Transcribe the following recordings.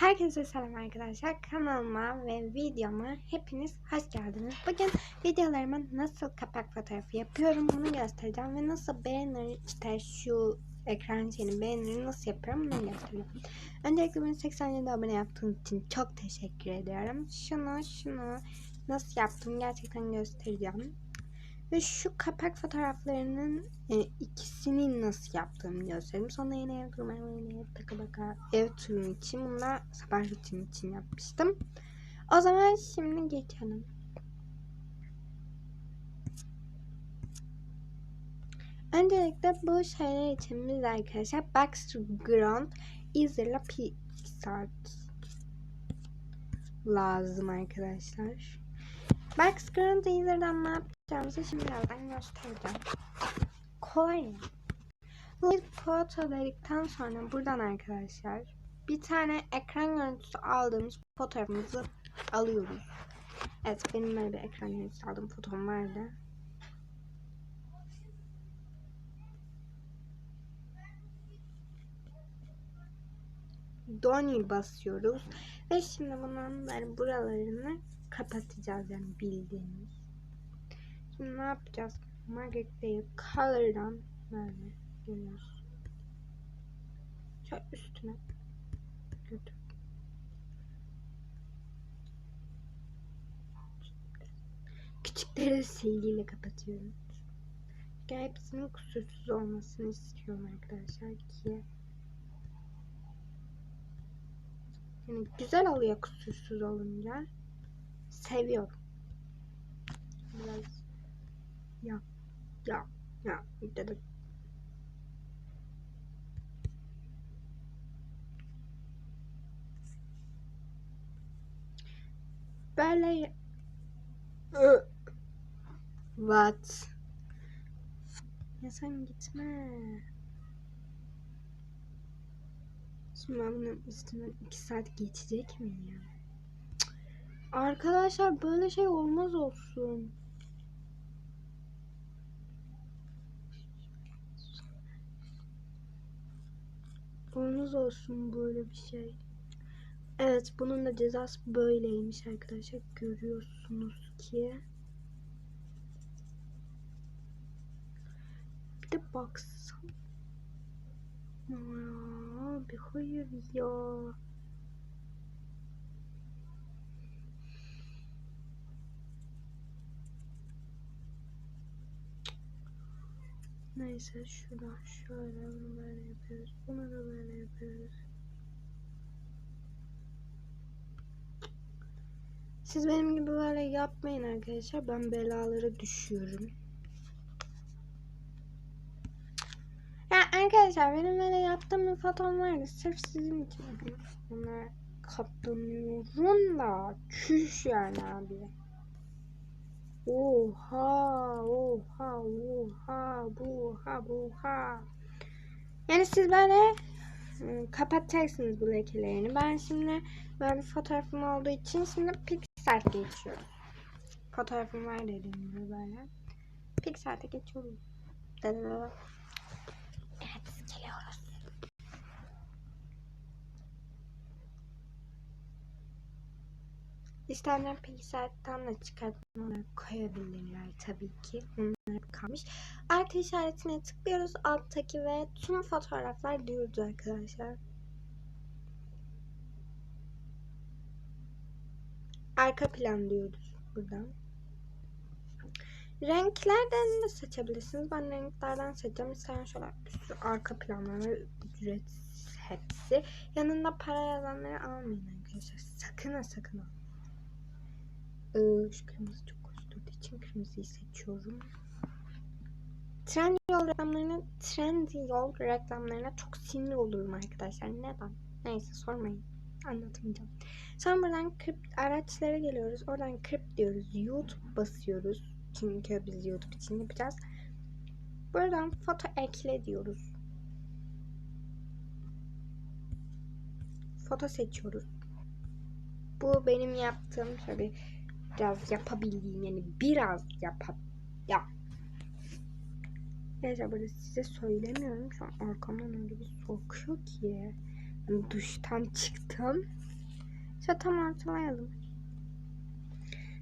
Herkese selam arkadaşlar. Kanalıma ve videoma hepiniz hoş geldiniz. Bugün videolarıma nasıl kapak fotoğrafı yapıyorum onu göstereceğim ve nasıl banner işte şu ekran şeyini banner'ı nasıl yapıyorum onu göstereceğim. Öncelikle beni 87 abone yaptığın için çok teşekkür ediyorum. Şunu şunu nasıl yaptım gerçekten göstereceğim. Ve şu kapak fotoğraflarının e, ikisini nasıl yaptığımı göstereyim. Sonra yine ev turma, yine taka baka ev turu için bunlar sabah rutin için yapmıştım. O zaman şimdi geçelim. Öncelikle bu şeyler için biz arkadaşlar Background Easer'la Pixart lazım arkadaşlar. Background Easer'dan ne yapacağımızı şimdi birazdan göstereceğim. Kolay ya. Bu foto dedikten sonra buradan arkadaşlar bir tane ekran görüntüsü aldığımız fotoğrafımızı alıyoruz. Evet benim böyle bir ekran görüntüsü aldığım fotom vardı. Doni basıyoruz ve şimdi bunların buralarını kapatacağız yani bildiğiniz. Şimdi ne yapacağız? Market Bay Color'dan böyle görüyoruz. Şöyle üstüne götür. Küçükleri silgiyle kapatıyoruz. Çünkü hepsinin kusursuz olmasını istiyorum arkadaşlar ki yani güzel oluyor kusursuz olunca. Seviyorum. Biraz ya ya ya dedim. Böyle. What? Ya sen gitme. Şimdi ben bunun üstünden iki saat geçecek mi ya? Arkadaşlar böyle şey olmaz olsun. Olmaz olsun böyle bir şey. Evet bunun da cezası böyleymiş arkadaşlar. Görüyorsunuz ki. Bir de baksam. Abi hayır ya. Neyse şuradan şöyle bunu böyle yapıyoruz. Bunu da böyle yapıyoruz. Siz benim gibi böyle yapmayın arkadaşlar. Ben belalara düşüyorum. Ya arkadaşlar benim böyle yaptığım bir fotom vardı. Sırf sizin için. Ona katlanıyorum da. Çüş yani abi. Oha, oha, oha, buha, buha. Yani siz böyle ıı, kapatacaksınız bu lekelerini. Ben şimdi böyle bir fotoğrafım olduğu için şimdi Pixart'a geçiyorum. Fotoğrafım var dediğim gibi böyle. Pixart'a geçiyorum. Evet, geliyoruz. İsteyenler Pixart'tan da çıkartmalar koyabilirler tabii ki. Bunlar kalmış. Artı işaretine tıklıyoruz. Alttaki ve tüm fotoğraflar diyoruz arkadaşlar. Arka plan diyoruz buradan. Renklerden de seçebilirsiniz. Ben renklerden seçeceğim. İsteyen şöyle sürü arka planları ücretsiz hepsi. Yanında para yazanları almayın arkadaşlar. Sakın ha sakın ha. Ee, şu kırmızı çok koşturduğu için kırmızıyı seçiyorum. Trend yol reklamlarına, trend reklamlarına çok sinir olurum arkadaşlar. Neden? Neyse sormayın. Anlatmayacağım. Sonra buradan kript araçlara geliyoruz. Oradan kript diyoruz. YouTube basıyoruz. Çünkü biz YouTube için yapacağız. Buradan foto ekle diyoruz. Foto seçiyoruz. Bu benim yaptığım tabi biraz yapabildiğim yani biraz yap ya. Neyse burada size söylemiyorum. Şu an arkamdan öyle bir sokuyor ki. Yani duştan çıktım. İşte tam ortalayalım.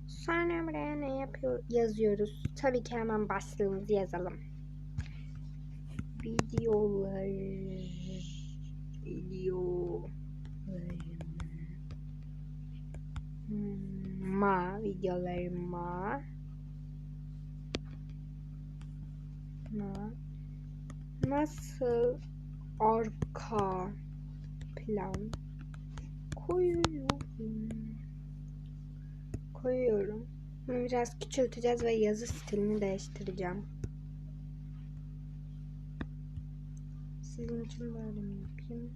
Sonra buraya ne yapıyor yazıyoruz? Tabii ki hemen başlığımızı yazalım. Videolar videolarıma ma nasıl arka plan koyuyorum koyuyorum. Bunu biraz küçülteceğiz ve yazı stilini değiştireceğim. Sizin için böyle mi yapayım?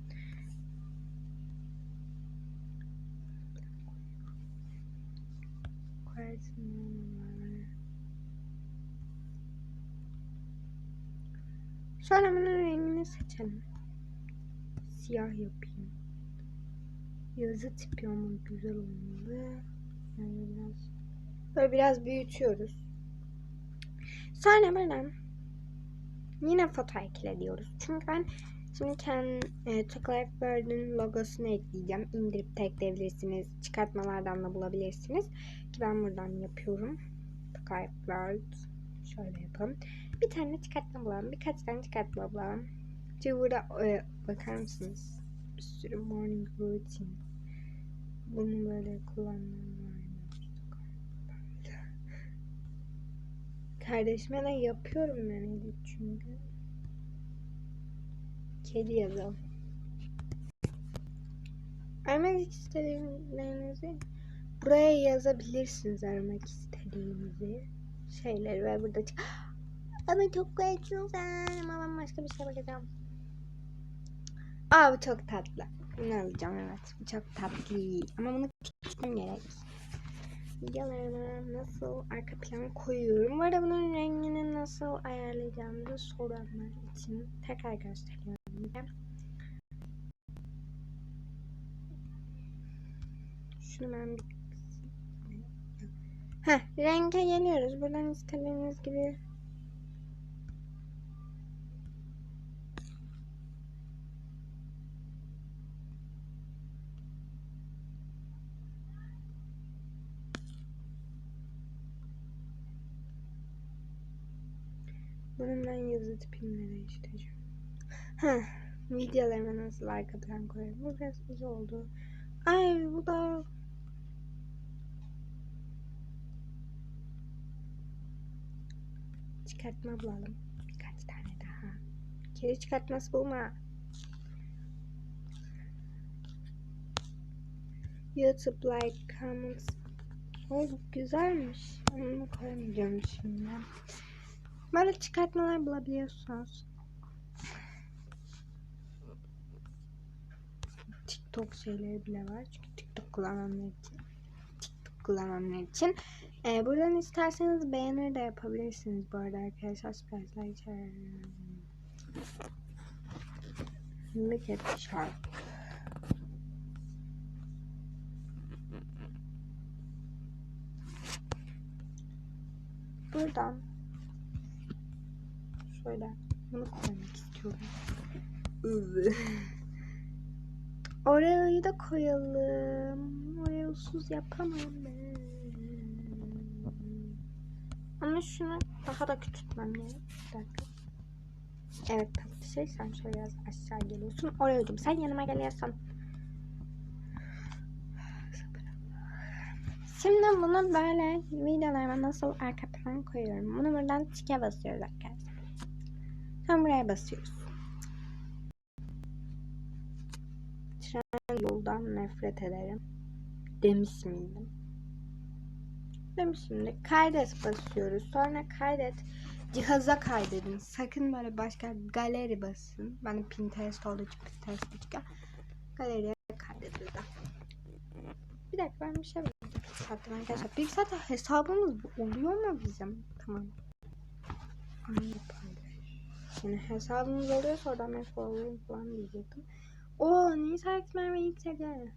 Sonra bunun rengini seçelim. Siyah yapayım. Yazı tipi ama güzel olmalı. Yani biraz böyle biraz büyütüyoruz. Sonra buradan yine foto ekle diyoruz. Çünkü ben şimdi kendi e, Chocolate Bird'ün logosunu ekleyeceğim. İndirip de ekleyebilirsiniz. Çıkartmalardan da bulabilirsiniz. Ki ben buradan yapıyorum. Chocolate Bird. Şöyle yapalım. Bir tane çıkartma bulalım. Birkaç tane çıkartma bulalım. Çünkü burada e, bakar mısınız? Bir sürü morning routine. Bunu böyle kullanmam. Kardeşime de yapıyorum ben çünkü. Kedi yazalım. Aramak istediğinizi buraya yazabilirsiniz aramak istediğinizi şeyleri ve burada ama çok güzel ama ben başka bir şey bakacağım. Aa bu çok tatlı. Bunu alacağım evet. Bu çok tatlı. Ama bunu küçültmem gerek. Videolarıma nasıl arka plan koyuyorum. Bu bunun rengini nasıl ayarlayacağımı soranlar için tekrar gösteriyorum. Şunu ben bir Heh, renge geliyoruz. Buradan istediğiniz gibi ben yazı tipini de değiştireceğim. Heh, videolarıma nasıl arka plan. Bu biraz güzel oldu. Ay bu da çıkartma bulalım. Birkaç tane daha. Kedi çıkartması bulma. YouTube like, comments. O güzelmiş. Onu koyamayacağım şimdi. Böyle çıkartmalar bulabiliyorsunuz. TikTok şeyleri bile var. Çünkü TikTok kullananlar için. TikTok kullananlar için. Ee, buradan isterseniz beğenir de yapabilirsiniz bu arada arkadaşlar. İçer. Look at the shark. Buradan şöyle bunu koymak istiyorum. Oreo'yu da koyalım. Oreo'suz yapamam ben. Ama şunu daha da küçültmem dakika. Evet tatlı şey sen şöyle biraz aşağı geliyorsun. Oreo'cum sen yanıma geliyorsun. Şimdi bunu böyle videolarıma nasıl arka plan koyuyorum. Bunu buradan tike basıyoruz arkadaşlar. Sonra buraya basıyoruz. Yoldan nefret ederim. Demiş miydim? Demişimdir. Kaydet basıyoruz. Sonra kaydet. Cihaza kaydedin. Sakın böyle başka galeri basın. Ben Pinterest olduğu için Pinterest çıkıyor. Galeriye kaydet burada. Bir dakika ben bir şey saatten arkadaşlar. Saatte hesabımız oluyor mu bizim? Tamam. Aynı paylaş. Yani hesabımız oluyorsa oradan ben follow falan diyecektim. Oo Nisa X-Men ve X-Men.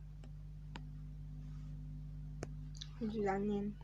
Düzenleyelim.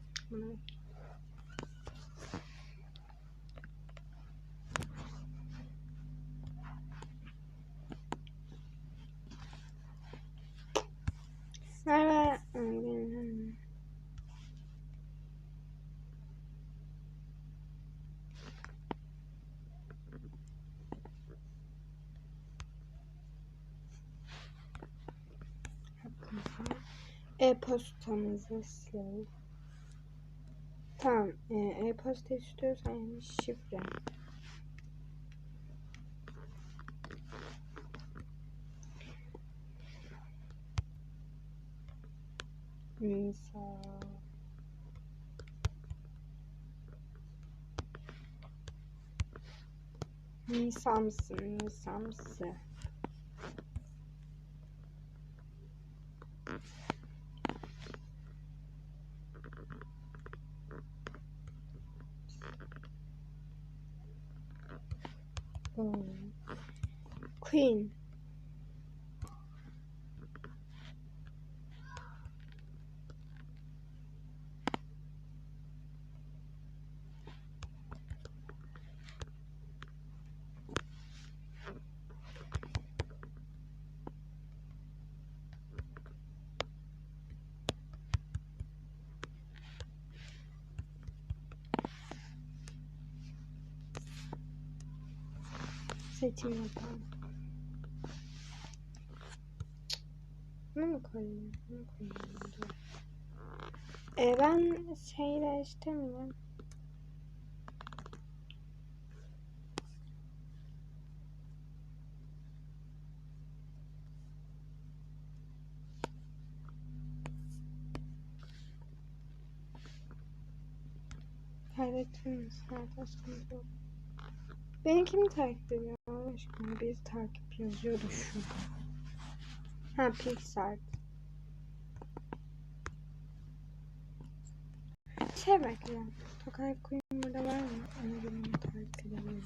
E-postamızı silelim. Tamam. e, E-posta istiyorsan yani şifre. Nisa. Nisa mısın? Nisa mısın? Hmm. Queen. Seçim yapalım. Bunu mu koyayım? Bunu koyayım. Dur. E ben şeyle istemiyorum. Kaydettim mi? Zaten sıkıntı yok. Beni kim takip ediyor? Allah aşkına bir takip yazıyordu şu. Ha Pixar. Şey bekle. Tokay Queen burada var mı? Onu birini takip edebilirim.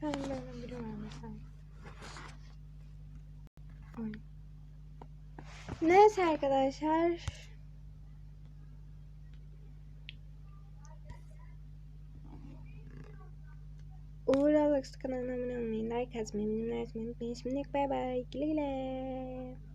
Tane böyle biri var mesela. Ay. Neyse arkadaşlar. Uğur Alex kanalına abone olmayı, like atmayı, benimle atmayı unutmayın. Şimdilik bay bay. Güle güle.